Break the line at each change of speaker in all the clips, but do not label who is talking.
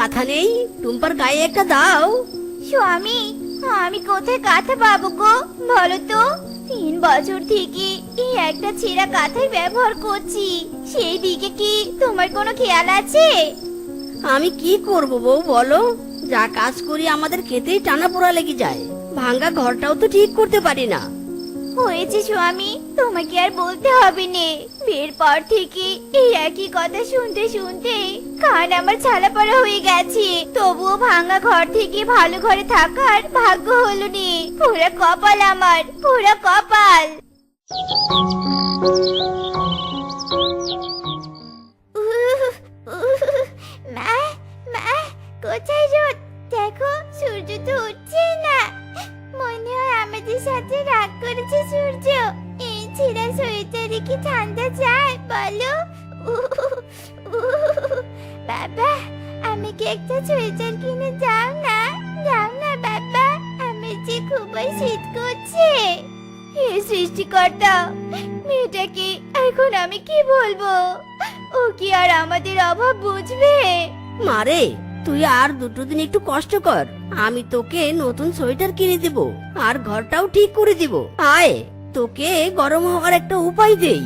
কাঁথা নেই? টুম্পার গায়ে একটা দাও।
স্বামী আমি কোথায় কাঁথা পাবো গো? বলো তো। তিন বছর থেকে এই একটা ছেঁড়া কাঁথাই ব্যবহার করছি। সেই দিকে কি তোমার কোনো খেয়াল আছে?
আমি কি করব বউ বলো? যা কাজ করি আমাদের খেতেই টানা পোড়া লেগে যায়। ভাঙ্গা ঘরটাও তো ঠিক করতে পারি না।
হয়েছে স্বামী, তোমাকে আর বলতে হবে নে বিয়ের পর থেকে এই একই কথা শুনতে শুনতে কান আমার ছালাপাড়া হয়ে গেছে। তবুও ভাঙা ঘর থেকে ভালো ঘরে থাকার ভাগ্য হলো নে পুরা কপাল আমার পুরা কপাল। মা মা, কোথায় রোদ? দেখো, সূর্য তো উঠছেই না। মনে হয় আমাদের সাথে রাগ করেছে সূর্য। এই ছেঁড়া সোয়েটারে কি ঠান্ডা যায়, বলো? বাবা আমাকে একটা সোয়েটার কিনে দাও না? দাও না, বাবা আমি যে খুবই শীত করছে। হে সৃষ্টিকর্তা, মেয়েটাকে এখন আমি কি বলব? ও কি আর আমাদের অভাব বুঝবে?
মারে তুই আর দুটো দিন একটু কষ্ট কর। আমি তোকে নতুন সোয়েটার কিনে দেব, আর ঘরটাও ঠিক করে দিব। আয়, তোকে গরম হওয়ার একটা উপায় দেই।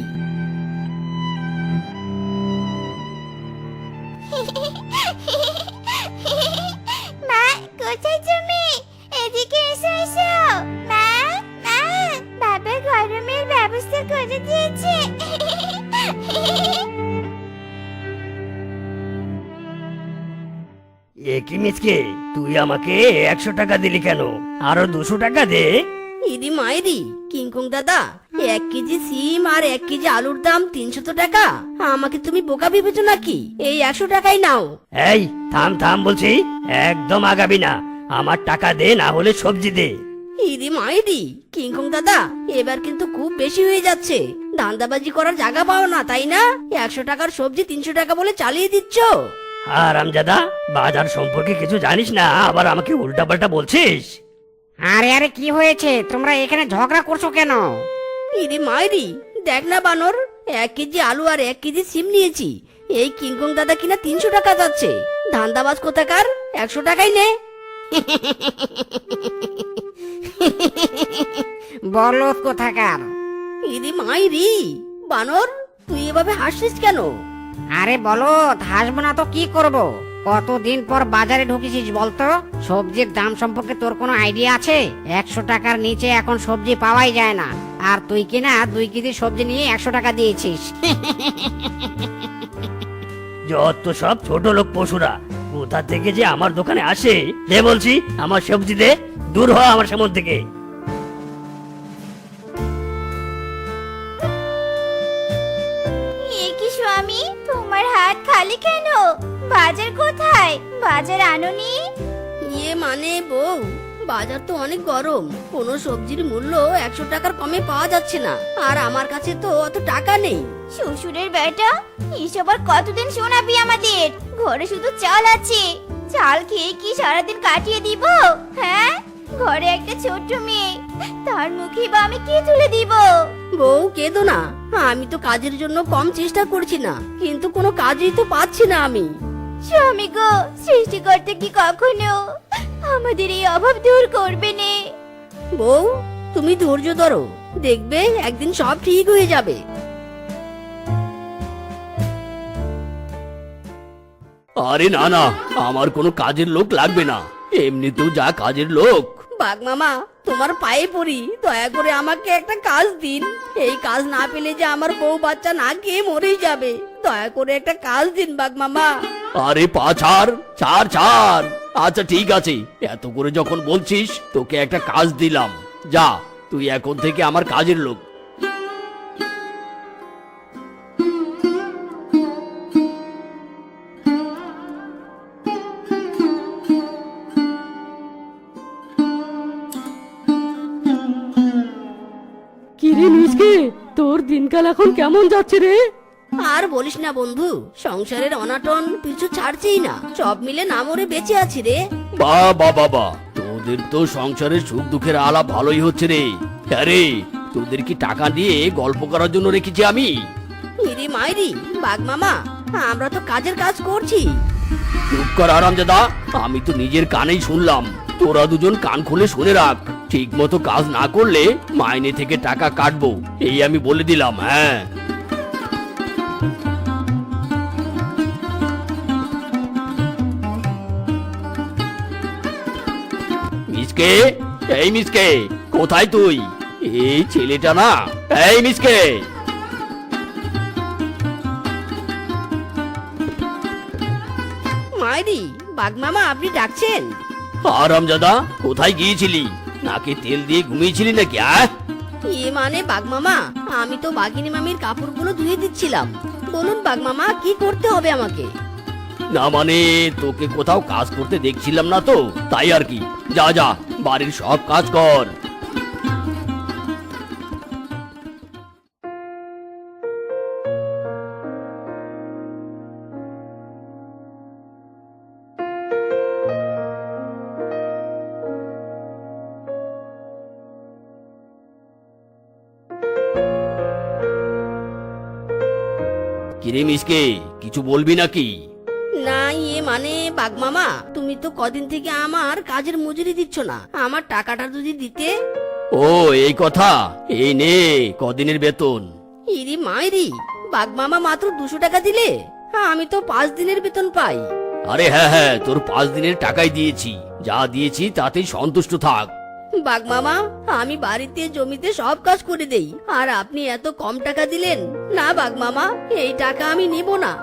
এ কি মিসকে তুই আমাকে একশো টাকা দিলি কেন? আরও দুশো টাকা দে।
ইদি মাইরি কিংকং দাদা এক কেজি সিম আর এক কেজি আলুর দাম তিনশত টাকা। আমাকে তুমি বোকা ভেবেছো নাকি? এই একশো টাকাই নাও।
এই থাম থাম বলছি একদম আগাবি না। আমার টাকা দে না হলে সবজি দে।
ইদি মাইরি কিংকং দাদা এবার কিন্তু খুব বেশি হয়ে যাচ্ছে। ধান্দাবাজি করার জায়গা পাও না তাই না? একশো টাকার সবজি তিনশো টাকা বলে চালিয়ে দিচ্ছ।
আর আমজাদা বাজার সম্পর্কে কিছু জানিস না? আবার আমাকে উল্টাপাল্টা বলছিস?
আরে আরে কি হয়েছে? তোমরা এখানে ঝগড়া করছ কেন?
ইদি মাইরি দেখ না বানর এক কেজি আলু আর এক কেজি সিম নিয়েছি। এই কিংকং দাদা কিনা তিনশো টাকা যাচ্ছে। ধান্দাবাজ কোথাকার? একশো টাকাই নে।
বলো কোথাকার?
ইদি মাইরি বানর তুই এভাবে হাসছিস কেন?
আরে বলো হাসবো না তো, কি করব? কতদিন পর বাজারে ঢুকেছিস বলতো? সবজির দাম সম্পর্কে তোর কোনো আইডিয়া আছে? একশো টাকার নিচে এখন সবজি পাওয়াই যায় না। আর তুই কিনা দুই কেজি সবজি নিয়ে একশো টাকা দিয়েছিস।
যত সব ছোট লোক পশুরা, কোথা থেকে যে আমার দোকানে আসে? দে বলছি, আমার সবজি দে, দূর হ আমার সামন থেকে।
খালি কেন? বাজার কোথায়? বাজার আনোনি
ইয়ে মানে বউ বাজার তো অনেক গরম। কোনো সবজির মূল্য একশো টাকার কমে পাওয়া যাচ্ছে না। আর আমার কাছে তো অত টাকা নেই।
শ্বশুরের বেটা এসব আর কতদিন শোনাবি আমাদের? ঘরে শুধু চাল আছে। চাল খেয়ে কি সারাদিন কাটিয়ে দিব? হ্যাঁ? ঘরে একটা ছোট্ট মেয়ে। তার মুখে বা আমি কি তুলে দিব?
বউ কেঁদো না। আমি তো কাজের জন্য কম চেষ্টা করছি না কিন্তু কোনো কাজই তো পাচ্ছি না আমি।
স্বামী গো সৃষ্টিকর্তা কি কখনো আমাদের এই অভাব দূর করবে নে?
বউ তুমি ধৈর্য ধরো। দেখবে একদিন সব ঠিক হয়ে যাবে।
আরে না না আমার কোনো কাজের লোক লাগবে না। এমনিতেও যা কাজের লোক।
বাঘ মামা, তোমার পায়ে পড়ি। দয়া করে আমাকে একটা কাজ দিন। এই কাজ না পেলে যে আমার বউ বাচ্চা না খেয়ে মরেই যাবে। দয়া করে একটা কাজ দিন বাঘ মামা।
আরে পা ছাড় ছাড় ছাড়। আচ্ছা ঠিক আছে। এত করে যখন বলছিস, তোকে একটা কাজ দিলাম। যা, তুই এখন থেকে আমার কাজের লোক।
মিসকে তোর দিনকাল এখন কেমন যাচ্ছে রে?
আর বলিস না বন্ধু সংসারের অনাটন পিছু ছাড়ছেই না সব মিলে না মরে বেঁচে আছি রে।
বা বা বাবা তোদের তো সংসারের সুখ দুঃখের আলাপ ভালোই হচ্ছে রে। আরে তোদের কি টাকা দিয়ে গল্প করার জন্য রেখেছি আমি?
ইরি মাইরি বাঘ মামা আমরা তো কাজের কাজ করছি।
চুপ কর আরামজাদা আমি তো নিজের কানেই শুনলাম। তোরা দুজন কান খুলে শুনে রাখ। ঠিক মতো কাজ না করলে মাইনে থেকে টাকা কাটবো। এই আমি বলে দিলাম হ্যাঁ। মিসকে এই মিসকে কোথায় তুই? এই ছেলেটা না এই মিসকে।
মাইরি বাঘ মামা আপনি ডাকছেন?
আরামজাদা কোথায় গিয়েছিলি? নাকে তেল দিয়ে ঘুমিয়েছিলি নাকি আহ
এ মানে বাঘ মামা আমি তো বাগিনী মামির কাপড়গুলো ধুয়ে দিচ্ছিলাম। বলুন বাঘ মামা কি করতে হবে আমাকে?
না মানে তোকে কোথাও কাজ করতে দেখছিলাম না তো তাই আর কি। যা যা বাড়ির সব কাজ কর। কিরে মিসকে কিছু বলবি নাকি?
না ইয়ে মানে বাঘ মামা তুমি তো কদিন থেকে আমার কাজের মজুরি দিচ্ছ না। আমার টাকাটা যদি দিতে?
ও এই কথা। এই নে কদিনের বেতন।
ইরি মাইরি বাঘ মামা মাত্র দুশো টাকা দিলে? আমি তো পাঁচ দিনের বেতন পাই।
আরে হ্যাঁ হ্যাঁ তোর পাঁচ দিনের টাকাই দিয়েছি। যা দিয়েছি তাতেই সন্তুষ্ট থাক।
বাঘ মামা, আমি বাড়িতে, জমিতে সব কাজ করে দেই। আর আপনি এত কম টাকা দিলেন? না বাঘ মামা, এই টাকা আমি নিব না।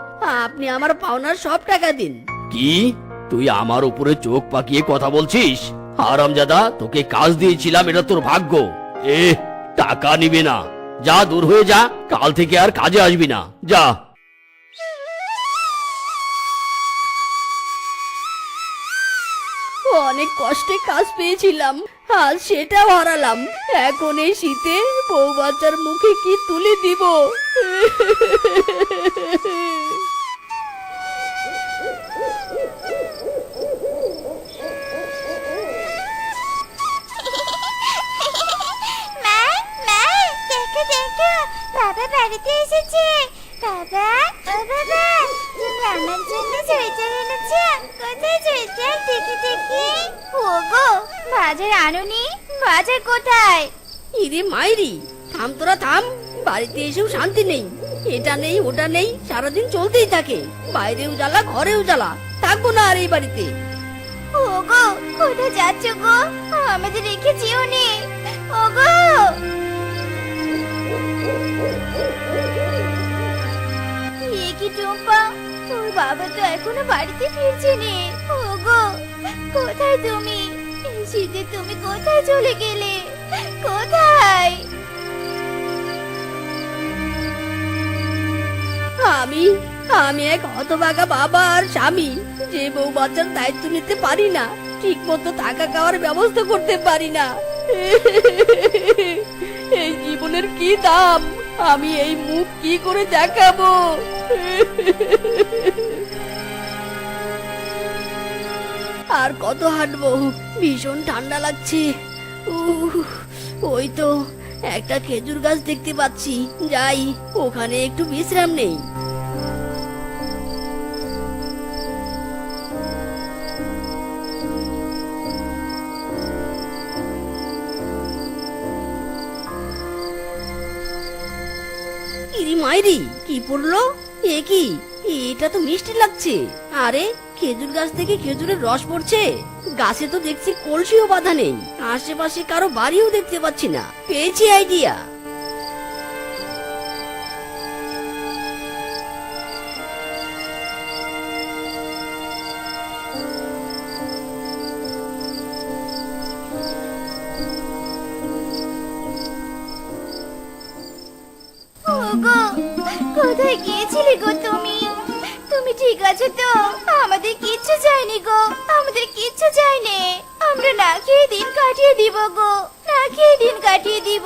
আপনি আমার পাওনার সব টাকা দিন।
কি? তুই আমার উপরে চোখ পাকিয়ে কথা বলছিস? আরামজাদা তোকে কাজ দিয়েছিলাম, এটা তোর ভাগ্য। এ টাকা নিবে না। যা দূর হয়ে যা, কাল থেকে আর কাজে আসবি না। যা।
অনেক কষ্টে কাজ পেয়েছিলাম। আজ সেটা হারালাম। এখন এই শীতে বউ বাচ্চার মুখে কি তুলে দিব?
বাজার আনুনি বাজার কোথায়?
ইরে মাইরি থাম তোরা থাম বাড়িতে এসেও শান্তি নেই। এটা নেই ওটা নেই সারাদিন চলতেই থাকে। বাইরেও জ্বালা ঘরেও জ্বালা। থাকব না আর এই বাড়িতে।
ওগো কোথায় যাচ্ছ গো? আমাদের রেখে যেও নে। ওগো! এ কি টুম্পা? তোর বাবা তো এখনও বাড়িতে ফিরছে নে ওগো কোথায় তুমি? শীতে তুমি কোথায় চলে গেলে? কোথায়?
আমি আমি এক হতভাগা বাবা আর স্বামী। যে বউ বাচ্চার দায়িত্ব নিতে পারি না ঠিক মতো টাকা খাওয়ার ব্যবস্থা করতে পারি না। এই জীবনের কি দাম? আমি এই মুখ কি করে দেখাবো? আর কত হাঁটবো? ভীষণ ঠান্ডা লাগছে। ওই তো, একটা খেজুর গাছ দেখতে পাচ্ছি। যাই, ওখানে একটু বিশ্রাম নেই। ইরি মাইরি, কি পড়ল? এ কি? এটা তো মিষ্টি লাগছে। আরে খেজুর গাছ থেকে খেজুরের রস পড়ছে। গাছে তো দেখছি কলসিও বাঁধা নেই। আশেপাশে কারও বাড়িও দেখতে পাচ্ছি না। পেয়েছি আইডিয়া
কোথায় গিয়েছিলে গো তুমি? তুমি ঠিক আছে তো? আমাদের কিচ্ছু চাইনি গো। আমাদের কিচ্ছু চাইনি আমরা না খেয়ে দিন কাটিয়ে দিব গো। না খেয়ে দিন কাটিয়ে দিব।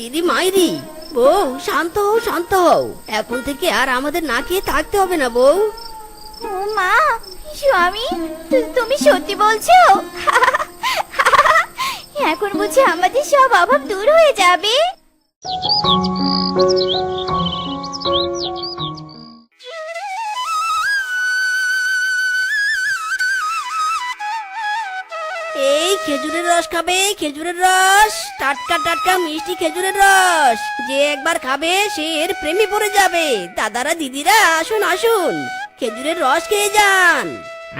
ইরি মাইরি বউ শান্ত হও শান্ত হও। এখন থেকে আর আমাদের না খেয়ে থাকতে হবে না বউ।
ও মা স্বামী তুমি সত্যি বলছো? এখন বুঝি আমাদের সব অভাব দূর হয়ে যাবে।
খেজুরের রস খাবে খেজুরের রস। টাটকা টাটকা মিষ্টি খেজুরের রস। যে একবার খাবে সে এর প্রেমে পড়ে যাবে। দাদারা দিদিরা আসুন আসুন। খেজুরের রস খেয়ে যান।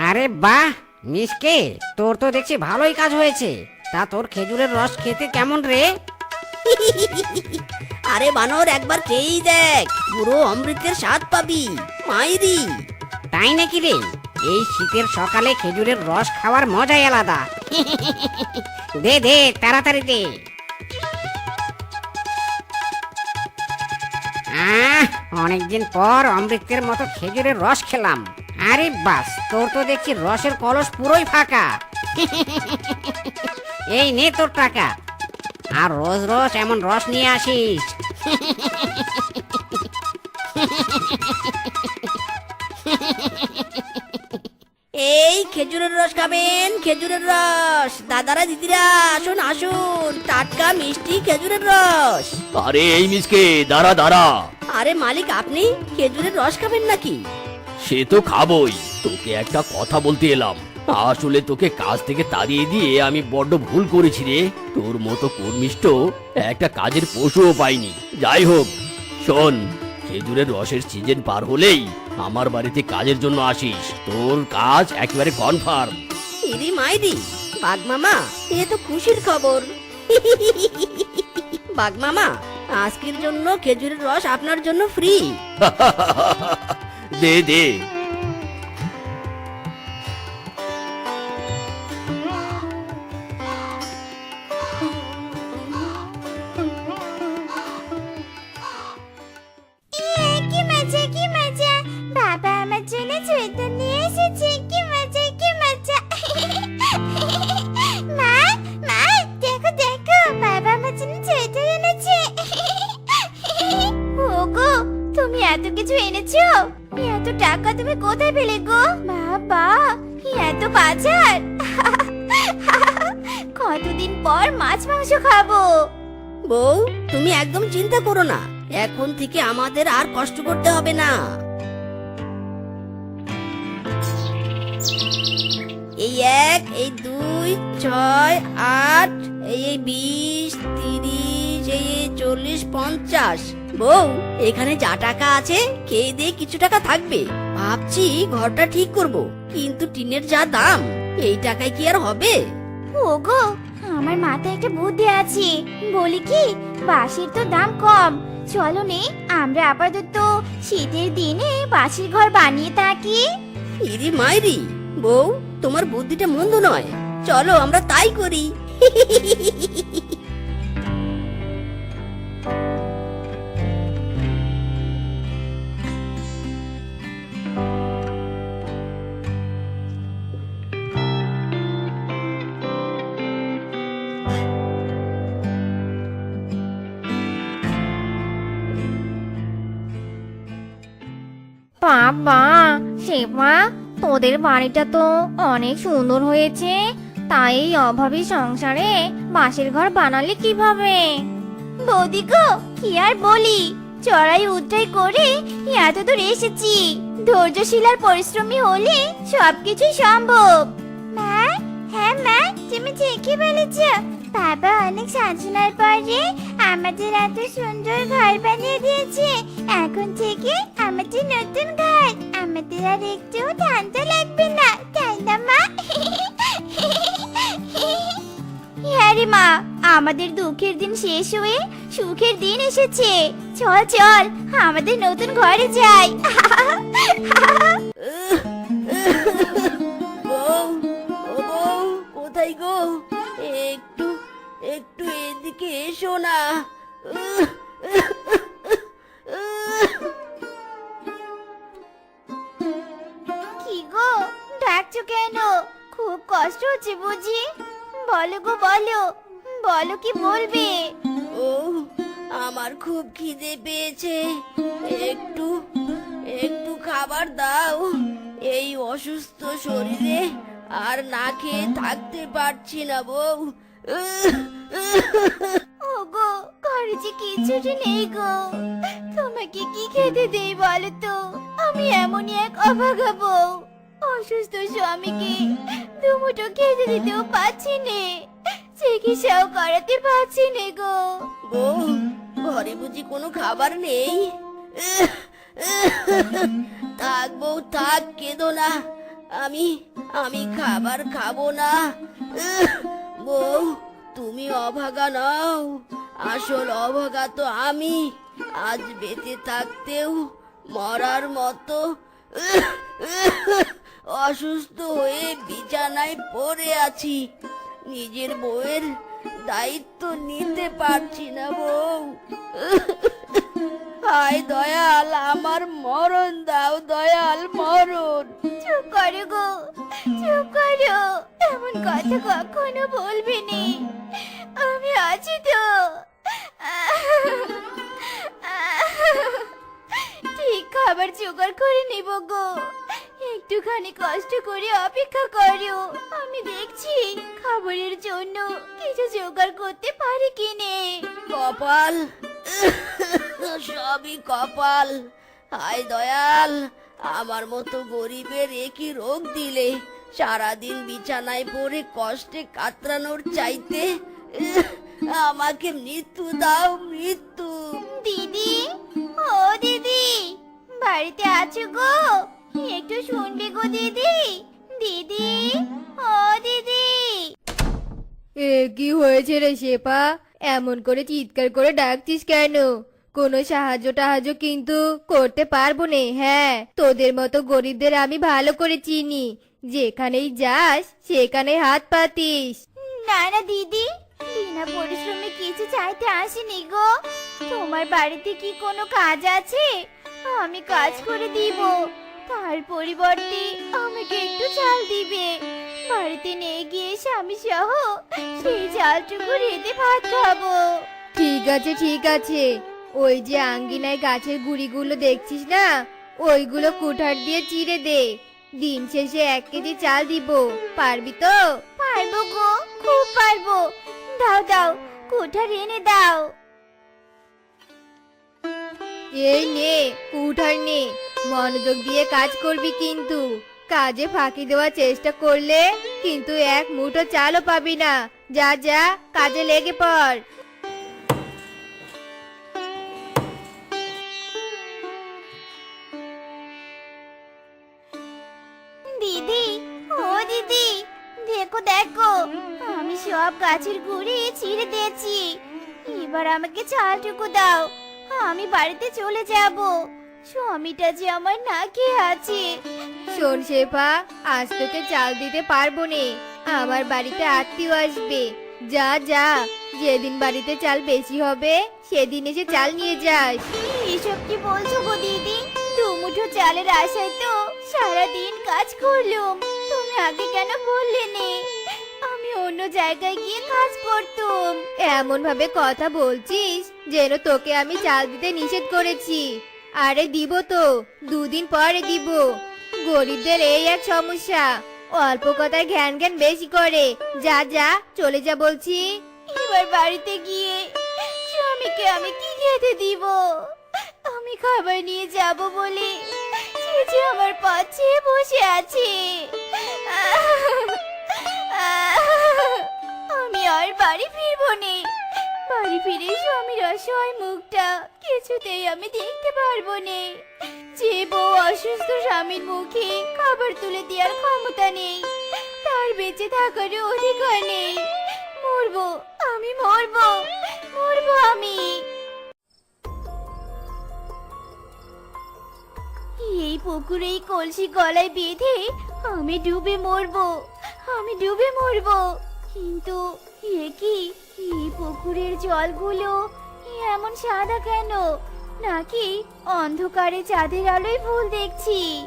আরে বাহ মিসকে তোর তো দেখছি ভালোই কাজ হয়েছে। তা তোর খেজুরের রস খেতে কেমন রে?
আরে বানর একবার খেয়েই দেখ। পুরো অমৃতের স্বাদ পাবি। মাইরি।
তাই নাকি রে? এই শীতের সকালে খেজুরের রস খাওয়ার মজাই আলাদা। দে দে, তাড়াতাড়ি দে। আহ, অনেকদিন পর অমৃতের মতো খেজুরের রস খেলাম। আরে বাস, তোর তো দেখছি রসের কলস পুরোই ফাঁকা। এই নে তোর টাকা। আর রোজ রোজ এমন রস নিয়ে আসিস।
খেজুরের রস খাবেন খেজুরের রস। দাদারা দিদিরা আসুন আসুন। টাটকা মিষ্টি খেজুরের রস।
আরে এই মিসকে দাঁড়া দাঁড়া।
আরে মালিক আপনি খেজুরের রস খাবেন নাকি?
সে তো খাবই। তোকে একটা কথা বলতে এলাম। আসলে তোকে কাজ থেকে তাড়িয়ে দিয়ে আমি বড্ড ভুল করেছি রে। তোর মতো কর্মিষ্ঠ একটা কাজের পশুও পাইনি। যাই হোক শোন খেজুরের রসের সিজন পার হলেই আমার বাড়িতে কাজের জন্য আসিস। তোর কাজ একেবারে কনফার্ম
ইরি মাইদি বাঘ মামা এ তো খুশির খবর। বাঘ মামা আজকের জন্য খেজুরের রস আপনার জন্য ফ্রি
দে দে।
আমাদের আর কষ্ট করতে হবে না। এই এক, এই দুই, ছয়, আট, এই বিশ, তিরিশ এই চল্লিশ, পঞ্চাশ। বউ, এখানে যা টাকা আছে, খেয়ে দিয়ে কিছু টাকা থাকবে। ভাবছি ঘরটা ঠিক করব, কিন্তু টিনের যা দাম, এই টাকায় কি আর হবে?
ওগো, আমার মাথায় একটা বুদ্ধি আছে। বলি কি, বাঁশের তো দাম কম চলো নে, আমরা আপাতত শীতের দিনে বাসির ঘর বানিয়ে থাকি।
ইরি মাইরি, বউ, তোমার বুদ্ধিটা মন্দ নয়। চলো আমরা তাই করি।
বাবা শেফা তোদের বাড়িটা তো অনেক সুন্দর হয়েছে। তাই এই অভাবী সংসারে বাঁশের ঘর বানালে কীভাবে? বৌদি গো, কি আর বলি? চড়াই উদ্ধাই করে এত দূর এসেছি। ধৈর্যশীল আর পরিশ্রমী হলে সবকিছুই সম্ভব। মা হ্যাঁ মা, তুমি ঠিকই বলেছ। বাবা অনেক সাধনার পরে আমাদের এত সুন্দর ঘর বানিয়ে দিয়েছে। এখন থেকে আমাদের নতুন ঘর আমাদের আর একটু ঠান্ডা লাগবে না তাই না মা আমাদের দুঃখের দিন শেষ হয়ে সুখের দিন এসেছে চল চল আমাদের নতুন ঘরে যাই
বউ ও কোথায় গো একটু একটু এদিকে এসো না
কষ্ট হচ্ছে বুঝি? বলো গো বলো। বলো কি বলবে?
ও আমার খুব খিদে পেয়েছে। একটু একটু খাবার দাও। এই অসুস্থ শরীরে আর না খেয়ে থাকতে পারছি না বউ।
ওগো ঘরে যে কিছুটি নেই গো। তোমাকে কি খেতে দেই বলো তো? আমি এমনই এক অভাগা বউ। অসুস্থ স্বামীকে দুমুটো খেতে দিতেও পাচ্ছি নে চিকিৎসাও করাতে পারছি নে গো?
বউ, ঘরে বুঝি কোনো খাবার নেই? থাক বউ, থাক, কেঁদো না। আমি আমি খাবার খাব না। বউ, তুমি অভাগা নাও। আসল অভাগা তো আমি। আজ বেঁচে থাকতেও মরার মতো। অসুস্থ হয়ে বিছানায় পড়ে আছি। নিজের বউয়ের দায়িত্ব নিতে পারছি না বউ। হায় দয়াল, আমার মরণ দাও দয়াল, মরণ।
চুপ করো গো, চুপ করো। এমন কথা কখনো বলবি নি। আমি আছি তো। ঠিক খাবার জোগাড় করে নিব গো। একটুখানি কষ্ট করে অপেক্ষা করো। আমি দেখছি খাবারের জন্য কিছু জোগাড় করতে পারি কিনে।
কপাল। সবই কপাল। হায় দয়াল, আমার মতো গরিবের একই রোগ দিলে? সারাদিন বিছানায় পড়ে কষ্টে কাতরানোর চাইতে আমাকে মৃত্যু দাও, মৃত্যু।
দিদি, ও দিদি, বাড়িতে আছো গো? একটু শুনবে গো দিদি। দিদি ও দিদি।
এ কি হয়েছে রে শেপা এমন করে চিৎকার করে ডাকছিস কেন? কোনো সাহায্য টাহায্য কিন্তু করতে পারব নে হ্যাঁ। তোদের মতো গরিবদের আমি ভালো করে চিনি। যেখানেই যাস সেখানে হাত পাতিস।
না না দিদি বিনা পরিশ্রমে কিছু চাইতে আসিনি গো। তোমার বাড়িতে কি কোনো কাজ আছে? আমি কাজ করে দিব। তার পরিবর্তে আমাকে একটু চাল দিবে। বাড়িতে নিয়ে গিয়ে স্বামী সহ সেই চালটুকু রেঁধে ভাত খাব।
ঠিক আছে ঠিক আছে। ওই যে আঙ্গিনায় গাছের গুড়িগুলো দেখছিস না? ওইগুলো কুঠার দিয়ে চিড়ে দে। দিন শেষে এক কেজি চাল দিব। পারবি তো?
পারব গো খুব পারব। দাও দাও কোঠার এনে দাও।
এই নে কুঠার নে। মনোযোগ দিয়ে কাজ করবি কিন্তু। কাজে ফাঁকি দেওয়ার চেষ্টা করলে কিন্তু এক মুঠো চালও পাবি না। যা যা, কাজে লেগে পড়।
দিদি দিদি, দেখো দেখো, আমি সব গাছের ছিঁড়ে দিয়েছি। এবার আমাকে দাও, আমি বাড়িতে চলে যাব। স্বামীটা যে আমার না খেয়ে আছে।
শোন শেফা আজ তোকে চাল দিতে পারব নে। আমার বাড়িতে আত্মীয় আসবে। যা যা। যেদিন বাড়িতে চাল বেশি হবে সেদিন এসে চাল নিয়ে যাস।
এসব কি বলছো গো দিদি? দুমুঠো চালের আশায় তো সারাদিন কাজ করলুম। তুমি আগে কেন বললে নে? আমি অন্য জায়গায় গিয়ে কাজ করতুম।
এমন ভাবে কথা বলছিস যেন তোকে আমি চাল দিতে নিষেধ করেছি। আরে দিব তো, দুদিন পরে দিব। গরিবদের এই এক সমস্যা। অল্প কথায় ঘ্যান ঘ্যান বেশি করে। যা যা, চলে যা বলছি।
এবার বাড়িতে গিয়ে স্বামীকে আমি কি খেতে দিব? আমি খাবার নিয়ে যাব বলে যে আমার পাশে বসে আছে। আমি আর বাড়ি ফিরবো নে। বাড়ি ফিরে স্বামীর অসহায় মুখটা কিছুতেই আমি দেখতে পারব নে। যে বউ অসুস্থ স্বামীর মুখে খাবার তুলে দেওয়ার ক্ষমতা নেই, তার বেঁচে থাকারও অধিকার নেই। মরবো, আমি মরবো মরবো আমি। এই পুকুরে এই কলসি গলায় বেঁধে আমি ডুবে মরবো, আমি ডুবে মরবো। কিন্তু এ কি? এই পুকুরের জলগুলো? এমন সাদা কেন? নাকি অন্ধকারে চাঁদের আলোয় ভুল দেখছি।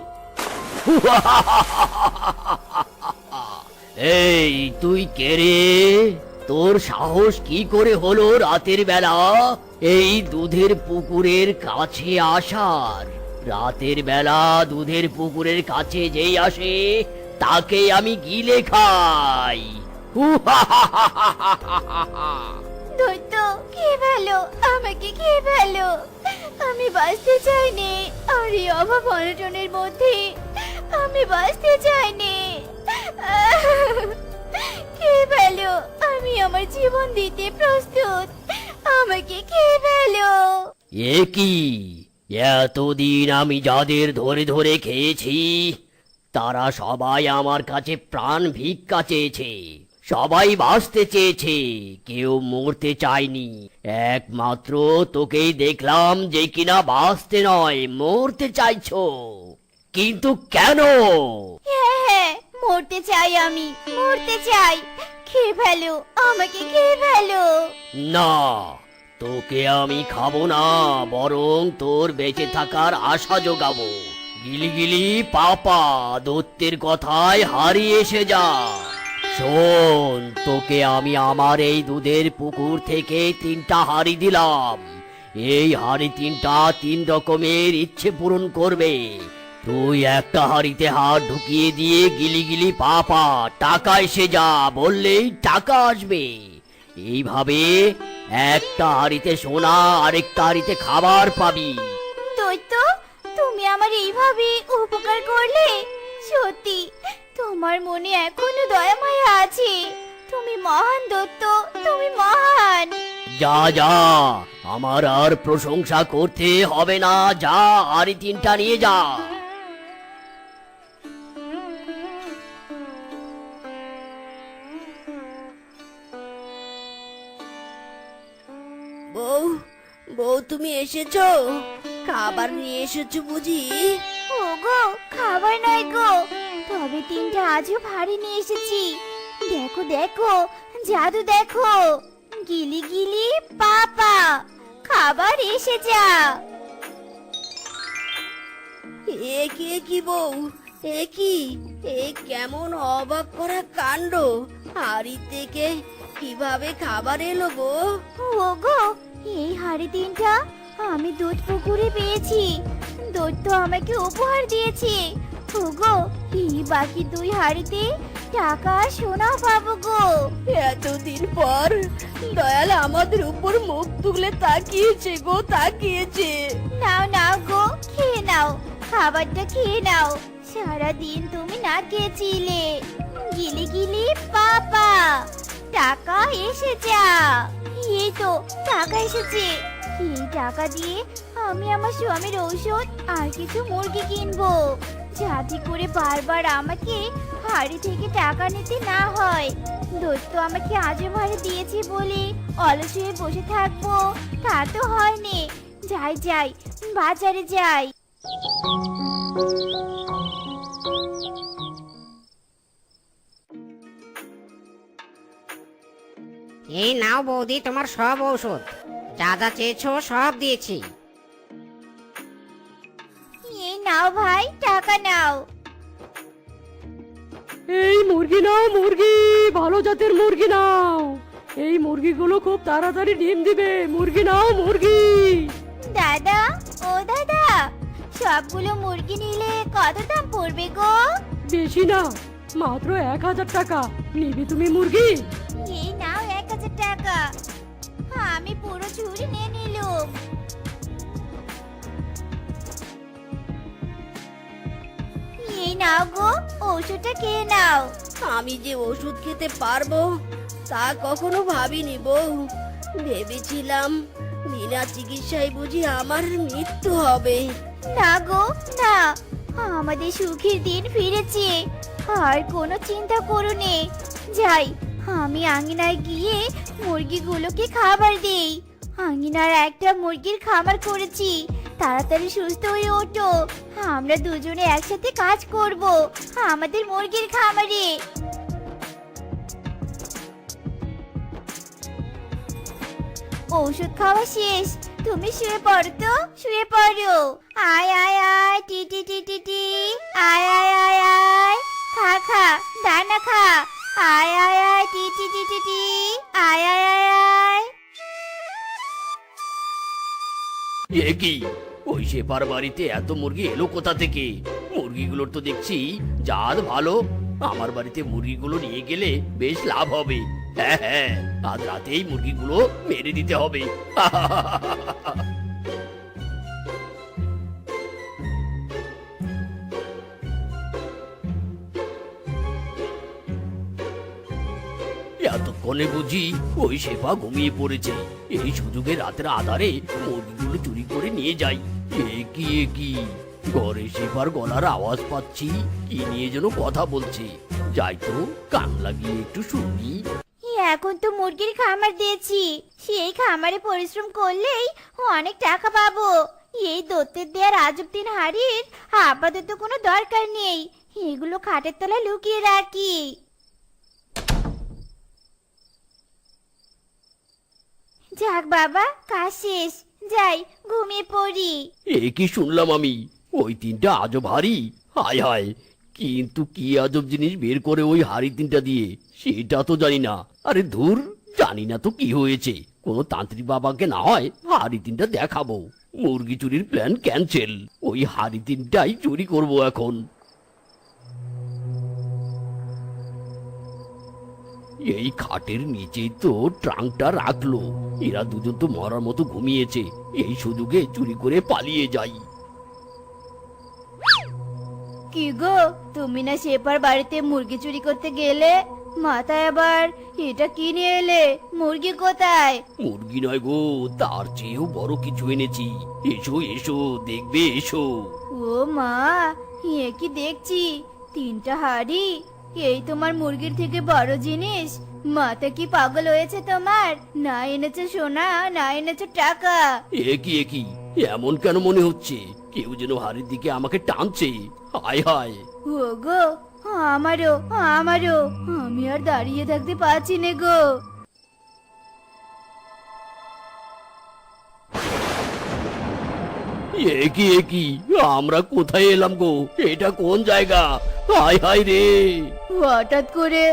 এই, তুই কে রে? তোর সাহস কি করে হলো রাতের বেলা? এই দুধের পুকুরের কাছে আসার। রাতের বেলা দুধের পুকুরের কাছে যেই আসে, তাকে আমি গিলে খাই।
দৈত্য কে ভালো আমাকে কে ভালো আমি বাঁচতে চাইনি, আর এই অভাব অনটনের মধ্যে আমি বাঁচতে চাইনি। কে ভালো আমি আমার জীবন দিতে প্রস্তুত, আমাকে কে ভালো
এ কি? এতদিন আমি যাদের ধরে ধরে খেয়েছি, তারা সবাই আমার কাছে প্রাণ ভিক্ষা চেয়েছে। সবাই বাঁচতে চেয়েছে কেউ মরতে চায়নি। একমাত্র তোকেই দেখলাম যে কিনা বাঁচতে নয় মরতে চাইছো। কিন্তু কেন?
হ্যাঁ হ্যাঁ মরতে চাই আমি মরতে চাই। কে ভালো আমাকে কে ভালো
না তোকে আমি খাব না বরং তোর বেঁচে থাকার আশা যোগাবো গিলি গিলি পাপা দত্তের কথায় হারিয়ে এসে যা। শোন, তোকে আমি আমার এই দুধের পুকুর থেকে তিনটা হাড়ি দিলাম। এই হাড়ি তিনটা তিন রকমের ইচ্ছে পূরণ করবে। তুই একটা হাড়িতে হাত ঢুকিয়ে দিয়ে গিলি গিলি পাপা টাকা এসে যা বললেই টাকা আসবে। এইভাবে একটা হাড়িতে সোনা, আরেকটা হাড়িতে খাবার পাবি।
তুমি আমার এইভাবে উপকার করলে? সত্যি? তোমার মনে এখনও দয়া মায়া আছে? তুমি মহান দত্ত তুমি মহান।
যা যা আমার আর প্রশংসা করতে হবে না। যা হাড়ি তিনটা নিয়ে যা।
বউ বউ তুমি এসেছ? খাবার নিয়ে এসেছ বুঝি?
ওগো খাবার নয় গো। তবে তিনটা আজও ভারী নিয়ে এসেছি। দেখো দেখো জাদু দেখো। গিলি গিলি পাপা খাবার এসে যা
এ কি কি বউ? এ কি? এ কেমন অবাক করা কাণ্ড? হাড়ি থেকে কীভাবে খাবার এলো গো?
ওগো এই হাড়ি তিনটা আমি দুধ পুকুরে পেয়েছি। দৈত্য আমাকে উপহার দিয়েছে। ওগো এই বাকি দুই হাড়িতে টাকা সোনাও পাবো গো?
এতদিন পর দয়াল আমাদের উপর মুখ তুলে তাকিয়েছে গো তাকিয়েছে।
নাও নাও গো খেয়ে নাও খাবারটা খেয়ে নাও। সারা দিন তুমি না খেয়েছিলে গিলি গিলি পাপা। টাকা এসে যা এই তো টাকা এসেছে। এই টাকা দিয়ে আমি আমার স্বামীর ঔষধ আর কিছু মুরগি কিনবো। যাতে করে বারবার আমাকে হাড়ি থেকে টাকা নিতে না হয়। দৈত্য আমাকে আজও ভাড়ে দিয়েছে বলে অলস হয়ে বসে থাকব। তা তো হয়নি। যাই যাই, বাজারে যাই।
এই নাও বৌদি, তোমার সব ঔষধ। যা যা চেয়েছো সব দিয়েছি।
নাও ভাই টাকা নাও।
এই মুরগি নাও মুরগি ভালো জাতের মুরগি নাও। এই মুরগিগুলো খুব তাড়াতাড়ি ডিম দিবে। মুরগি নাও মুরগি।
দাদা ও দাদা সবগুলো মুরগি নিলে কত দাম পড়বে গো?
বেশি না মাত্র এক হাজার টাকা। নিবি তুমি মুরগি?
এই নাও এক হাজার টাকা। আমি পুরো ঝুড়ি নিয়ে নিলুম। এই নাও গো ওষুধটা খেয়ে নাও।
আমি যে ওষুধ খেতে পারব তা কখনো ভাবিনি বউ। ভেবেছিলাম বিনা চিকিৎসায় বুঝি আমার মৃত্যু হবে।
না গো না আমাদের সুখের দিন ফিরেছে। আর কোনো চিন্তা করো নে। যাই আমি আঙিনায় গিয়ে মুরগিগুলোকে খাবার দেই। আঙিনার একটা মুরগির খামার করেছি। তাড়াতাড়ি সুস্থ হয়ে ওঠো। আমরা দুজনে একসাথে কাজ করব, আমাদের মুরগির খামারে। ঔষধ খাওয়া শেষ। তুমি শুয়ে পড়ো তো, শুয়ে পড়ো। আয় আয় আয়, টি টি টি টি টি। আয় আয় আয় আয়। খা খা, দানা খা। আয় আয় আয়, টি টি টি টি টি। আয় আয় আয় আয়।
এ কি? ওই শেফার বাড়িতে এত মুরগি এলো কোথা থেকে? মুরগিগুলোর তো দেখছি জাত ভালো। আমার বাড়িতে মুরগিগুলো নিয়ে গেলে বেশ লাভ হবে। হ্যাঁ হ্যাঁ আজ রাতেই মুরগিগুলো মেরে দিতে হবে। এতক্ষণে বুঝি ওই শেফা ঘুমিয়ে পড়েছে। এই সুযোগে রাতের আধারে মুরগিগুলো চুরি করে নিয়ে যাই। এ কি কি? ঘরে শেফার গলার আওয়াজ পাচ্ছি, কি নিয়ে যেন কথা বলছে। যাই তো, কান লাগিয়ে একটু শুনি।
এখন তো মুরগির খামার দিয়েছি। সেই খামারে পরিশ্রম করলেই অনেক টাকা পাবো। এই দত্তের দেওয়ার আজব দিন হাড়ির আপাতত কোনো দরকার নেই। এগুলো খাটের তলায় লুকিয়ে রাখি। যাক বাবা, কাজ শেষ। যাই, ঘুমিয়ে পড়ি।
এ কি শুনলাম আমি? ওই তিনটা আজব হাড়ি। হায় হায়, কিন্তু কি আজব জিনিস বের করে ওই হাড়ি তিনটা দিয়ে? সেটা তো জানি না। আরে ধুর, জানি না তো কি হয়েছে। কোনো তান্ত্রিক বাবাকে না হয় হাড়ি তিনটা দেখাবো। মুরগি চুরির প্ল্যান ক্যান্সেল ওই হাড়ি তিনটাই চুরি করব এখন। এই খাটের নিচেই তো ট্রাঙ্কটা রাখল। এরা দুজন তো মরার মতো ঘুমিয়েছে। এই সুযোগে চুরি করে পালিয়ে যাই।
কি গো তুমি না শেপার বাড়িতে মুরগি চুরি করতে গেলে? মাথায় আবার এটা কি নিয়ে এলে? মুরগি কোথায়?
মুরগি নয় গো তার চেয়েও বড় কিছু এনেছি। এসো এসো দেখবে এসো।
ও মা এ কি দেখছি? তিনটা হাড়ি এই তোমার মুরগির থেকে বড় জিনিস? মাথা কি পাগল হয়েছে তোমার? না এনেছো সোনা না এনেছো টাকা।
এ কি এ কি? এমন কেন মনে হচ্ছে? কেউ যেন হাড়ির দিকে আমাকে টানছে। হায় হায়।
গো আমারও আমারও। আমি আর দাঁড়িয়ে থাকতে পারছি না গো।
এ কি এ কি? আমরা কোথায় এলাম গো? এটা কোন জায়গা? হায় হায় রে।
হঠাৎ করে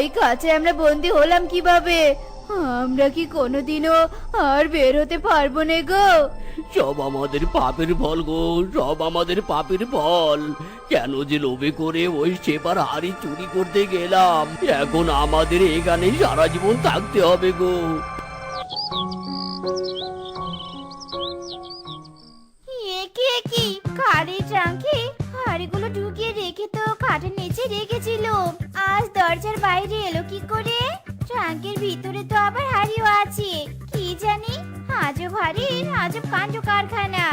এই কাছে আমরা বন্দি হলাম কীভাবে? আমরা কি কোনোদিনও আর বের হতে পারব না গো?
সব আমাদের পাপের ফল গো সব আমাদের পাপের ফল। কেন যে লোভে করে ওই সেবার হাড়ি চুরি করতে গেলাম। এখন আমাদের এখানে সারা জীবন থাকতে হবে গো।
একি একি খাড়ি ট্রাঙ্কে হাড়িগুলো ঢুকিয়ে রেখে তো খাটের নিচে রেখেছিল। আজ দরজার বাইরে এলো কি করে? ট্রাঙ্কের ভিতরে তো আবার হাড়িও আছে। কি জানি? আজব হাড়ির আজব কাণ্ড কারখানা।